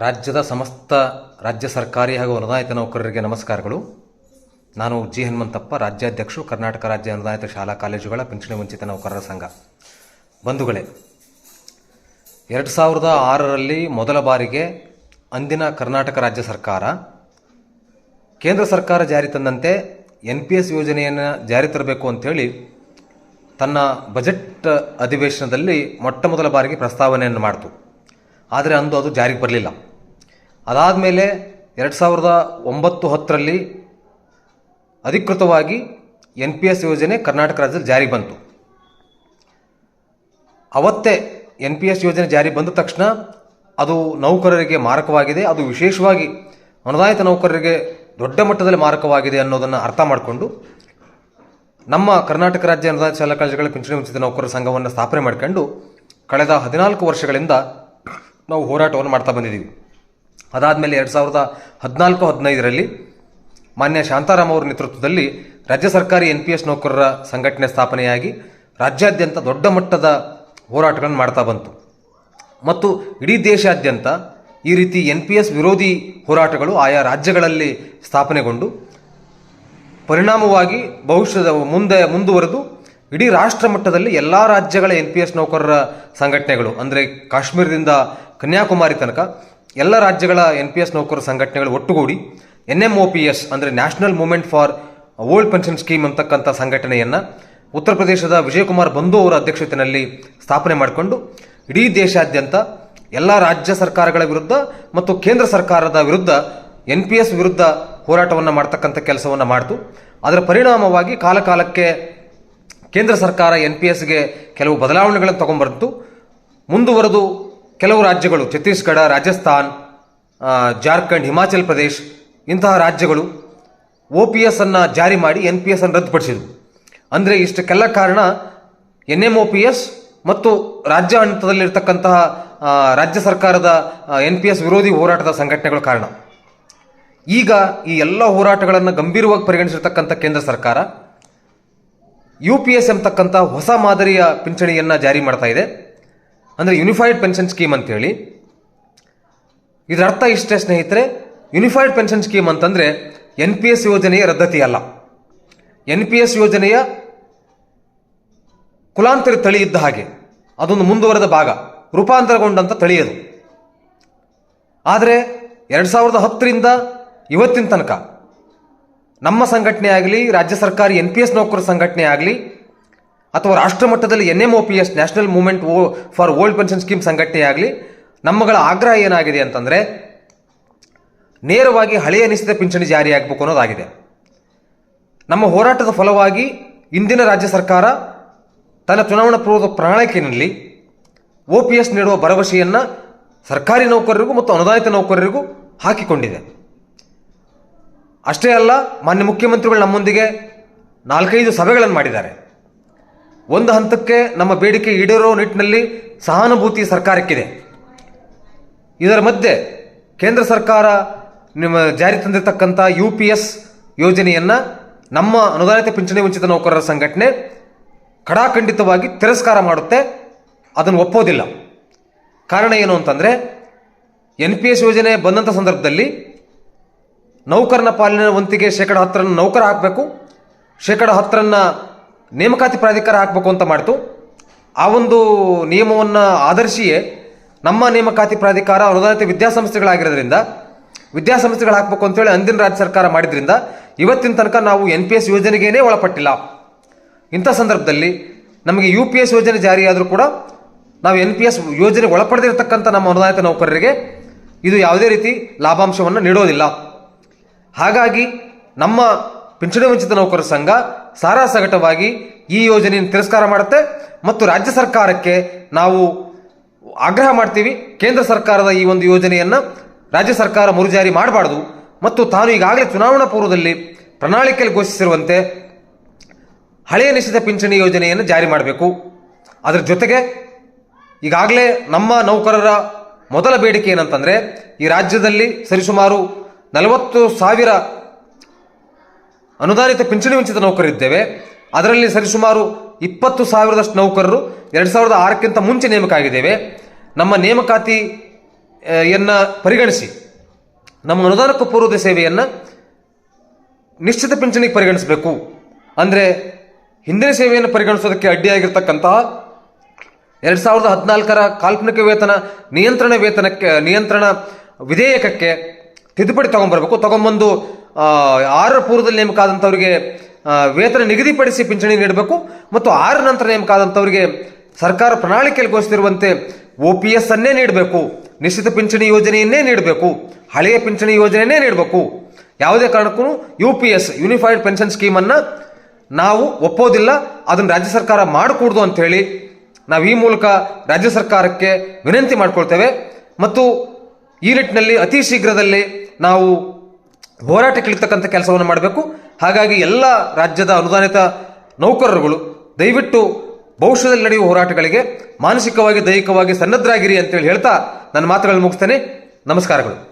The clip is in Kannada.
ರಾಜ್ಯದ ಸಮಸ್ತ ರಾಜ್ಯ ಸರ್ಕಾರಿ ಹಾಗೂ ಅನುದಾನಿತ ನೌಕರರಿಗೆ ನಮಸ್ಕಾರಗಳು. ನಾನು ಜಿ ಹನುಮಂತಪ್ಪ ರಾಜ್ಯಾಧ್ಯಕ್ಷರು ಕರ್ನಾಟಕ ರಾಜ್ಯ ಅನುದಾನಿತ ಶಾಲಾ ಕಾಲೇಜುಗಳ ಪಿಂಚಣಿ ವಂಚಿತ ನೌಕರರ ಸಂಘ. ಬಂಧುಗಳೇ, ಎರಡು ಸಾವಿರದ ಆರರಲ್ಲಿ ಮೊದಲ ಬಾರಿಗೆ ಅಂದಿನ ಕರ್ನಾಟಕ ರಾಜ್ಯ ಸರ್ಕಾರ, ಕೇಂದ್ರ ಸರ್ಕಾರ ಜಾರಿ ತಂದಂತೆ ಎನ್ ಪಿ ಎಸ್ ಯೋಜನೆಯನ್ನು ಜಾರಿ ತರಬೇಕು ಅಂಥೇಳಿ ತನ್ನ ಬಜೆಟ್ ಅಧಿವೇಶನದಲ್ಲಿ ಮೊಟ್ಟ ಮೊದಲ ಬಾರಿಗೆ ಪ್ರಸ್ತಾವನೆಯನ್ನು ಮಾಡಿತು. ಆದರೆ ಅಂದು ಅದು ಜಾರಿಗೆ ಬರಲಿಲ್ಲ. ಅದಾದಮೇಲೆ ಎರಡು ಸಾವಿರದ ಒಂಬತ್ತು ಹತ್ತರಲ್ಲಿ ಅಧಿಕೃತವಾಗಿ ಎನ್ ಪಿ ಎಸ್ ಯೋಜನೆ ಕರ್ನಾಟಕ ರಾಜ್ಯದಲ್ಲಿ ಜಾರಿ ಬಂತು. ಅವತ್ತೇ ಎನ್ ಪಿ ಎಸ್ ಯೋಜನೆ ಜಾರಿ ಬಂದ ತಕ್ಷಣ ಅದು ನೌಕರರಿಗೆ ಮಾರಕವಾಗಿದೆ. ಅದು ವಿಶೇಷವಾಗಿ ಅನುದಾಯಿತ ನೌಕರರಿಗೆ ದೊಡ್ಡ ಮಟ್ಟದಲ್ಲಿ ಮಾರಕವಾಗಿದೆ ಅನ್ನೋದನ್ನು ಅರ್ಥ ಮಾಡಿಕೊಂಡು ನಮ್ಮ ಕರ್ನಾಟಕ ರಾಜ್ಯ ಅನುದಾನ ಶಾಲಾ ಕಾಲೇಜುಗಳ ಪಿಂಚಣಿ ವಂಚಿತ ನೌಕರರ ಸಂಘವನ್ನು ಸ್ಥಾಪನೆ ಮಾಡ್ಕೊಂಡು ಕಳೆದ ಹದಿನಾಲ್ಕು ವರ್ಷಗಳಿಂದ ನಾವು ಹೋರಾಟವನ್ನು ಮಾಡ್ತಾ ಬಂದಿದ್ದೀವಿ. ಅದಾದಮೇಲೆ ಎರಡು ಸಾವಿರದ ಹದಿನಾಲ್ಕು, ಹದಿನೈದರಲ್ಲಿ ಮಾನ್ಯ ಶಾಂತಾರಾಮ್ ಅವರ ನೇತೃತ್ವದಲ್ಲಿ ರಾಜ್ಯ ಸರ್ಕಾರಿ ಎನ್ ಪಿ ಎಸ್ ನೌಕರರ ಸಂಘಟನೆ ಸ್ಥಾಪನೆಯಾಗಿ ರಾಜ್ಯಾದ್ಯಂತ ದೊಡ್ಡ ಮಟ್ಟದ ಹೋರಾಟಗಳನ್ನು ಮಾಡ್ತಾ ಬಂತು. ಮತ್ತು ಇಡೀ ದೇಶಾದ್ಯಂತ ಈ ರೀತಿ ಎನ್ ಪಿ ಎಸ್ ವಿರೋಧಿ ಹೋರಾಟಗಳು ಆಯಾ ರಾಜ್ಯಗಳಲ್ಲಿ ಸ್ಥಾಪನೆಗೊಂಡು, ಪರಿಣಾಮವಾಗಿ ಭವಿಷ್ಯದ ಮುಂದೆ ಮುಂದುವರೆದು ಇಡೀ ರಾಷ್ಟ್ರ ಮಟ್ಟದಲ್ಲಿ ಎಲ್ಲ ರಾಜ್ಯಗಳ ಎನ್ ಪಿ ಎಸ್ ನೌಕರರ ಸಂಘಟನೆಗಳು, ಅಂದರೆ ಕಾಶ್ಮೀರದಿಂದ ಕನ್ಯಾಕುಮಾರಿ ತನಕ ಎಲ್ಲ ರಾಜ್ಯಗಳ ಎನ್ ಪಿ ಎಸ್ ನೌಕರರ ಸಂಘಟನೆಗಳು ಒಟ್ಟುಗೂಡಿ N M O P S ಅಂದರೆ national movement for old pension scheme ಅಂತಕ್ಕಂಥ ಸಂಘಟನೆಯನ್ನು ಉತ್ತರ ಪ್ರದೇಶದ ವಿಜಯಕುಮಾರ್ ಬಂಧು ಅವರ ಅಧ್ಯಕ್ಷತೆಯಲ್ಲಿ ಸ್ಥಾಪನೆ ಮಾಡಿಕೊಂಡು ಇಡೀ ದೇಶಾದ್ಯಂತ ಎಲ್ಲ ರಾಜ್ಯ ಸರ್ಕಾರಗಳ ವಿರುದ್ಧ ಮತ್ತು ಕೇಂದ್ರ ಸರ್ಕಾರದ ವಿರುದ್ಧ ಎನ್ ಪಿ ಎಸ್ ವಿರುದ್ಧ ಹೋರಾಟವನ್ನು ಮಾಡ್ತಕ್ಕಂಥ ಕೆಲಸವನ್ನು ಮಾಡಿತು. ಅದರ ಪರಿಣಾಮವಾಗಿ ಕಾಲಕಾಲಕ್ಕೆ ಕೇಂದ್ರ ಸರ್ಕಾರ ಎನ್ ಪಿ ಎಸ್ಗೆ ಕೆಲವು ಬದಲಾವಣೆಗಳನ್ನು ತಗೊಂಡ್ಬರ್ತು ಮುಂದುವರೆದು ಕೆಲವು ರಾಜ್ಯಗಳು, ಛತ್ತೀಸ್ಗಢ, ರಾಜಸ್ಥಾನ್ ಜಾರ್ಖಂಡ್, ಹಿಮಾಚಲ್ ಪ್ರದೇಶ್, ಇಂತಹ ರಾಜ್ಯಗಳು ಒ ಪಿ ಎಸ್ ಅನ್ನು ಜಾರಿ ಮಾಡಿ ಎನ್ ಪಿ ಎಸ್ ಅನ್ನು ರದ್ದುಪಡಿಸಿದವು. ಅಂದರೆ ಇಷ್ಟಕ್ಕೆಲ್ಲ ಕಾರಣ N M O P S ಮತ್ತು ರಾಜ್ಯ ಹಂತದಲ್ಲಿರ್ತಕ್ಕಂತಹ ರಾಜ್ಯ ಸರ್ಕಾರದ ಎನ್ ಪಿ ಎಸ್ ವಿರೋಧಿ ಹೋರಾಟದ ಸಂಘಟನೆಗಳು ಕಾರಣ. ಈಗ ಈ ಎಲ್ಲ ಹೋರಾಟಗಳನ್ನು ಗಂಭೀರವಾಗಿ ಪರಿಗಣಿಸಿರ್ತಕ್ಕಂಥ ಕೇಂದ್ರ ಸರ್ಕಾರ, ಯು ಪಿ ಎಸ್ ಎಂಬತಕ್ಕಂಥ ಹೊಸ ಮಾದರಿಯ ಪಿಂಚಣಿಯನ್ನು ಜಾರಿ ಮಾಡ್ತಾ ಇದೆ. ಅಂದರೆ ಯುನಿಫೈಡ್ ಪೆನ್ಷನ್ ಸ್ಕೀಮ್ ಅಂತೇಳಿ, ಇದರ ಅರ್ಥ ಇಷ್ಟೇ ಸ್ನೇಹಿತರೆ ಯುನಿಫೈಡ್ ಪೆನ್ಷನ್ ಸ್ಕೀಮ್ ಅಂತಂದರೆ ಎನ್ ಪಿ ಎಸ್ ಯೋಜನೆಯ ರದ್ದತಿ ಅಲ್ಲ ಎನ್ ಪಿ ಎಸ್ ಯೋಜನೆಯ ಕುಲಾಂತರ ತಳಿ ಇದ್ದ ಹಾಗೆ, ಅದೊಂದು ಮುಂದುವರೆದ ಭಾಗ ರೂಪಾಂತರಗೊಂಡಂಥ ತಳಿಯದು ಆದರೆ ಎರಡು ಸಾವಿರದ ಹತ್ತರಿಂದ ಇವತ್ತಿನ ತನಕ ನಮ್ಮ ಸಂಘಟನೆ ಆಗಲಿ, ರಾಜ್ಯ ಸರ್ಕಾರಿ ಎನ್ ಪಿ ಎಸ್ ನೌಕರ ಸಂಘಟನೆ ಆಗಲಿ ಅಥವಾ ರಾಷ್ಟ್ರ ಮಟ್ಟದಲ್ಲಿ N M O P S national movement for old pension scheme ಸಂಘಟನೆ ಆಗಲಿ ನಮ್ಮಗಳ ಆಗ್ರಹ ಏನಾಗಿದೆ ಅಂತಂದರೆ, ನೇರವಾಗಿ ಹಳೆಯ ನಿಶ್ಚಿತ ಪಿಂಚಣಿ ಜಾರಿಯಾಗಬೇಕು ಅನ್ನೋದಾಗಿದೆ. ನಮ್ಮ ಹೋರಾಟದ ಫಲವಾಗಿ ಇಂದಿನ ರಾಜ್ಯ ಸರ್ಕಾರ ತನ್ನ ಚುನಾವಣಾ ಪೂರ್ವದ ಪ್ರಣಾಳಿಕೆಯಲ್ಲಿ ಒ ಪಿ ಎಸ್ ನೀಡುವ ಭರವಸೆಯನ್ನು ಸರ್ಕಾರಿ ನೌಕರರಿಗೂ ಮತ್ತು ಅನುದಾನಿತ ನೌಕರರಿಗೂ ಹಾಕಿಕೊಂಡಿದೆ. ಅಷ್ಟೇ ಅಲ್ಲ, ಮಾನ್ಯ ಮುಖ್ಯಮಂತ್ರಿಗಳು ನಮ್ಮೊಂದಿಗೆ ನಾಲ್ಕೈದು ಸಭೆಗಳನ್ನು ಮಾಡಿದ್ದಾರೆ. ಒಂದು ಹಂತಕ್ಕೆ ನಮ್ಮ ಬೇಡಿಕೆ ಈಡೇರೋ ನಿಟ್ಟಿನಲ್ಲಿ ಸಹಾನುಭೂತಿ ಸರ್ಕಾರಕ್ಕಿದೆ. ಇದರ ಮಧ್ಯೆ ಕೇಂದ್ರ ಸರ್ಕಾರ ನಿಮ್ಮ ಜಾರಿ ತಂದಿರತಕ್ಕಂಥ ಯು ಪಿ ಎಸ್ ಯೋಜನೆಯನ್ನು ನಮ್ಮ ಅನುದಾನಿತ ಪಿಂಚಣಿ ವಂಚಿತ ನೌಕರರ ಸಂಘಟನೆ ಕಡಾಖಂಡಿತವಾಗಿ ತಿರಸ್ಕಾರ ಮಾಡುತ್ತೆ. ಅದನ್ನು ಒಪ್ಪೋದಿಲ್ಲ. ಕಾರಣ ಏನು ಅಂತಂದರೆ, ಎನ್ ಪಿ ಎಸ್ ಯೋಜನೆ ಬಂದಂಥ ಸಂದರ್ಭದಲ್ಲಿ ನೌಕರನ ಪಾಲಿನ ವಂತಿಗೆ ಶೇಕಡ ಹತ್ತರನ್ನು ನೌಕರ ಹಾಕಬೇಕು. ಶೇಕಡ ಹತ್ತರನ್ನು ನೇಮಕಾತಿ ಪ್ರಾಧಿಕಾರ ಹಾಕಬೇಕು ಅಂತ ಮಾಡಿತು. ಆ ಒಂದು ನಿಯಮವನ್ನು ಆಧರಿಸಿಯೇ ನಮ್ಮ ನೇಮಕಾತಿ ಪ್ರಾಧಿಕಾರ ಅನುದಾನಿತ ವಿದ್ಯಾಸಂಸ್ಥೆಗಳಾಗಿರೋದ್ರಿಂದ, ವಿದ್ಯಾಸಂಸ್ಥೆಗಳು ಹಾಕಬೇಕು ಅಂತೇಳಿ ಅಂದಿನ ರಾಜ್ಯ ಸರ್ಕಾರ ಮಾಡಿದ್ರಿಂದ ಇವತ್ತಿನ ತನಕ ನಾವು ಎನ್ ಪಿ ಎಸ್ ಯೋಜನೆಗೇನೇ ಒಳಪಟ್ಟಿಲ್ಲ. ಇಂಥ ಸಂದರ್ಭದಲ್ಲಿ ನಮಗೆ ಯು ಪಿ ಎಸ್ ಯೋಜನೆ ಜಾರಿಯಾದರೂ ಕೂಡ ನಾವು ಎನ್ ಪಿ ಎಸ್ ಯೋಜನೆ ಒಳಪಡದಿರತಕ್ಕಂಥ ನಮ್ಮ ಅನುದಾನಿತ ನೌಕರರಿಗೆ ಇದು ಯಾವುದೇ ರೀತಿ ಲಾಭಾಂಶವನ್ನು ನೀಡೋದಿಲ್ಲ. ಹಾಗಾಗಿ ನಮ್ಮ ಪಿಂಚಣಿ ವಂಚಿತ ನೌಕರರ ಸಂಘ ಸಾರಾಸಗಟವಾಗಿ ಈ ಯೋಜನೆಯನ್ನು ತಿರಸ್ಕಾರ ಮಾಡುತ್ತೆ. ಮತ್ತು ರಾಜ್ಯ ಸರ್ಕಾರಕ್ಕೆ ನಾವು ಆಗ್ರಹ ಮಾಡ್ತೀವಿ. ಕೇಂದ್ರ ಸರ್ಕಾರದ ಈ ಒಂದು ಯೋಜನೆಯನ್ನು ರಾಜ್ಯ ಸರ್ಕಾರ ಮರುಜಾರಿ ಮಾಡಬಾರ್ದು. ಮತ್ತು ತಾನು ಈಗಾಗಲೇ ಚುನಾವಣಾ ಪೂರ್ವದಲ್ಲಿ ಪ್ರಣಾಳಿಕೆಯಲ್ಲಿ ಘೋಷಿಸಿರುವಂತೆ ಹಳೆಯ ನಿಶ್ಚಿತ ಪಿಂಚಣಿ ಯೋಜನೆಯನ್ನು ಜಾರಿ ಮಾಡಬೇಕು. ಅದರ ಜೊತೆಗೆ ಈಗಾಗಲೇ ನಮ್ಮ ನೌಕರರ ಮೊದಲ ಬೇಡಿಕೆ ಏನಂತಂದರೆ ಈ ರಾಜ್ಯದಲ್ಲಿ ಸರಿಸುಮಾರು ನಲವತ್ತು ಸಾವಿರ ಅನುದಾನಿತ ಪಿಂಚಣಿ ವಂಚಿತ ನೌಕರರಿದ್ದೇವೆ ಅದರಲ್ಲಿ ಸರಿಸುಮಾರು ಇಪ್ಪತ್ತು ಸಾವಿರದಷ್ಟು ನೌಕರರು ಎರಡು ಸಾವಿರದ ಆರಕ್ಕಿಂತ ಮುಂಚೆ ನೇಮಕ ಆಗಿದ್ದೇವೆ ನಮ್ಮ ನೇಮಕಾತಿ ಆ, ಯನ್ನ ಪರಿಗಣಿಸಿ ನಮ್ಮ ಅನುದಾನಕ್ಕೂ ಪೂರ್ವದ ಸೇವೆಯನ್ನು ನಿಶ್ಚಿತ ಪಿಂಚಣಿಗೆ ಪರಿಗಣಿಸಬೇಕು. ಅಂದರೆ ಹಿಂದಿನ ಸೇವೆಯನ್ನು ಪರಿಗಣಿಸೋದಕ್ಕೆ ಅಡ್ಡಿಯಾಗಿರ್ತಕ್ಕಂತಹ ಎರಡು ಸಾವಿರದ ಹದಿನಾಲ್ಕರ ಕಾಲ್ಪನಿಕ ವೇತನ ನಿಯಂತ್ರಣ ವೇತನಕ್ಕೆ ನಿಯಂತ್ರಣ ವಿಧೇಯಕಕ್ಕೆ ತಿದ್ದುಪಡಿ ತೊಗೊಂಬರ್ಬೇಕು ತಗೊಂಬಂದು ಆರರ ಪೂರ್ವದಲ್ಲಿ ನೇಮಕ ಆದಂಥವ್ರಿಗೆ ಆ, ವೇತನ ನಿಗದಿಪಡಿಸಿ ಪಿಂಚಣಿ ನೀಡಬೇಕು ಮತ್ತು ಆರ ನಂತರ ನೇಮಕ ಆದಂಥವ್ರಿಗೆ ಸರ್ಕಾರ ಪ್ರಣಾಳಿಕೆಯಲ್ಲಿ ಘೋಷಿಸಿರುವಂತೆ ಒ ಪಿ ಎಸ್ ಅನ್ನೇ ನೀಡಬೇಕು ನಿಶ್ಚಿತ ಪಿಂಚಣಿ ಯೋಜನೆಯನ್ನೇ ನೀಡಬೇಕು ಹಳೆಯ ಪಿಂಚಣಿ ಯೋಜನೆಯನ್ನೇ ನೀಡಬೇಕು. ಯಾವುದೇ ಕಾರಣಕ್ಕೂ U P S unified pension ಸ್ಕೀಮನ್ನು ನಾವು ಒಪ್ಪೋದಿಲ್ಲ ಅದನ್ನು ರಾಜ್ಯ ಸರ್ಕಾರ ಮಾಡಕೂಡ್ದು ಅಂತ ಹೇಳಿ ನಾವು ಈ ಮೂಲಕ ರಾಜ್ಯ ಸರ್ಕಾರಕ್ಕೆ ವಿನಂತಿ ಮಾಡಿಕೊಳ್ತೇವೆ. ಮತ್ತು ಈ ನಿಟ್ಟಿನಲ್ಲಿ ಅತಿ ಶೀಘ್ರದಲ್ಲಿ ನಾವು ಹೋರಾಟಕ್ಕಿಳಿತಕ್ಕಂಥ ಕೆಲಸವನ್ನು ಮಾಡಬೇಕು. ಹಾಗಾಗಿ ಎಲ್ಲ ರಾಜ್ಯದ ಅನುದಾನಿತ ನೌಕರರುಗಳು, ದಯವಿಟ್ಟು ಭವಿಷ್ಯದಲ್ಲಿ ನಡೆಯುವ ಹೋರಾಟಗಳಿಗೆ ಮಾನಸಿಕವಾಗಿ, ದೈಹಿಕವಾಗಿ ಸನ್ನದ್ಧರಾಗಿರಿ ಅಂತೇಳಿ ಹೇಳ್ತಾ ನನ್ನ ಮಾತುಗಳನ್ನು ಮುಗಿಸ್ತೇನೆ. ನಮಸ್ಕಾರಗಳು.